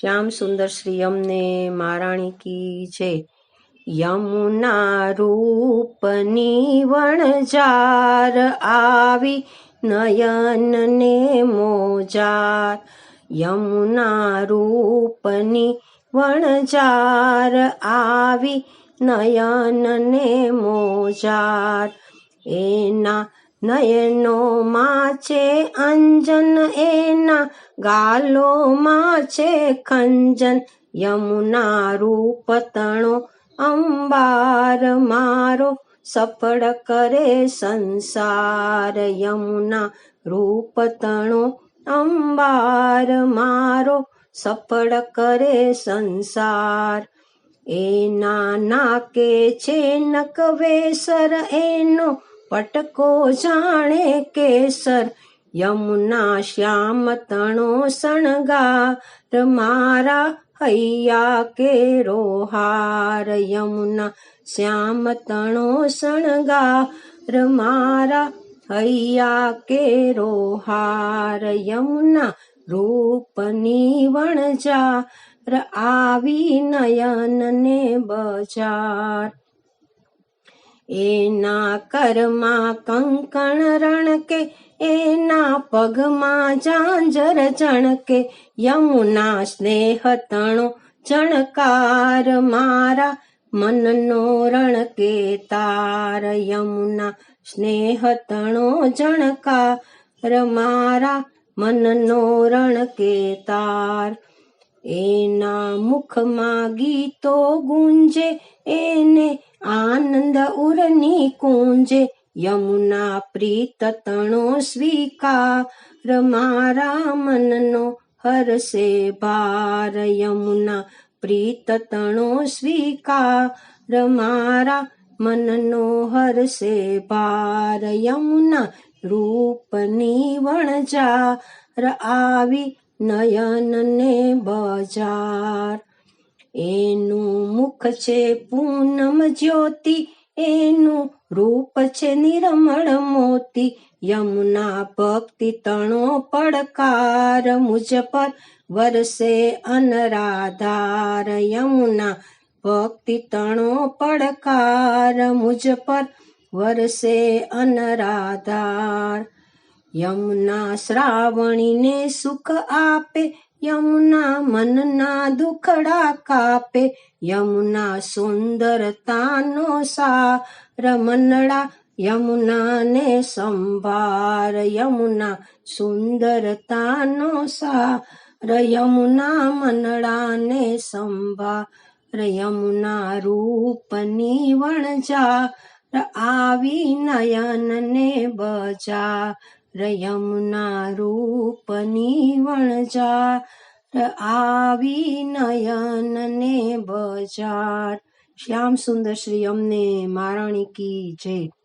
શ્યામ સુંદર શ્રી અમને મહારાણી કી છે યમુના રૂપની વણજાર આવી નયન ને મોજાર. યમુના રૂપની વણજાર આવી નયન ને મોજાર. એના નયનોમાં છે અંજન એના ગાલોમાં છે ખંજન, યમુના રૂપતણો, અંબાર મારો, સફળ કરે સંસાર, યમુના રૂપતણો, અંબાર મારો, સફળ કરે સંસાર. એના નાકે છે નકવેસર, એનો પટકો જાણે કેસર યમુના શ્યામ તણો શણગાર મારા હૈયા કેરો હાર યમુના શ્યામ તણો શણગાર મારા હૈયા કેરો હાર યમુના રૂપની વણજાર આવી નયન ને બજાર એના કરમાં કંકણ રણકે, એના પગમાં ઝાંઝર જણકે યમુના સ્નેહ તણો ચણકાર મારા, મનનો રણકે તાર, યમુના સ્નેહ તણો જણકાર મારા, મનનો રણકે તાર. એના મુખમાં ગીતો ગુંજે, એના ઉરની કુંજે યમુના પ્રીત તણો સ્વીકાર, મારા મનનો હરસે ભાર. યમુના પ્રીત તણો સ્વીકાર, મારા મનનો હરસે ભાર. યમુના રૂપની વણજાર આવી નયનને બજાર. એનું મુખ છે પૂનમ જ્યોતિ એનું રૂપ છે નિરમણ મોતી. યમુના ભક્તિ તણો પડકાર. મુજ પર વરસે અનરાધાર. યમુના ભક્તિ તણો પડકાર. મુજ પર વરસે અનરાધાર. યમુના શ્રાવણીને સુખ આપે. યમુના મનના દુખડા કાપે યમુના સુંદરતાનો સાર યમુના ને સંભાર યમુના સુંદરતાનો સાર યમુના મનડાને સંભાર યમુના રૂપની વણજા આવી નયન ને બજા યમુના રૂપની વણજાર આવી નયન ને બજાર. શ્યામ સુંદર શ્રી અમને મહારાણી કી જય.